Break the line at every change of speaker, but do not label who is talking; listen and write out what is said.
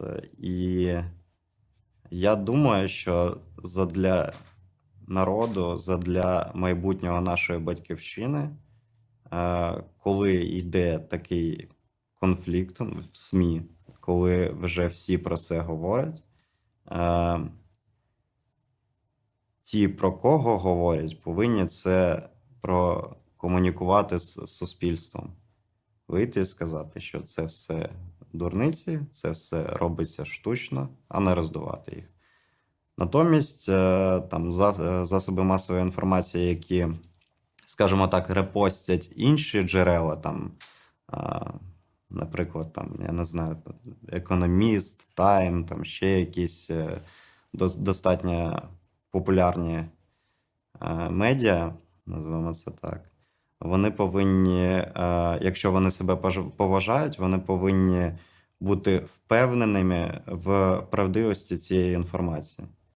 Е, і я думаю, що задля народу, задля майбутнього нашої батьківщини, е, коли йде такий конфлікт в СМІ, коли вже всі про це говорять, е, ті, про кого говорять, повинні це прокомунікувати з суспільством. Вийти і сказати, що це все дурниці, це все робиться штучно, а не роздувати їх. Натомість, е, там е, засоби масової інформації, які, скажімо так, репостять інші джерела, там, наприклад, там, я не знаю, Економіст, Тайм, там ще якісь е, достатньо популярні е, медіа, називаємо це так. Вони повинні, е, якщо вони себе поважають, вони повинні бути впевненими в правдивості цієї інформації.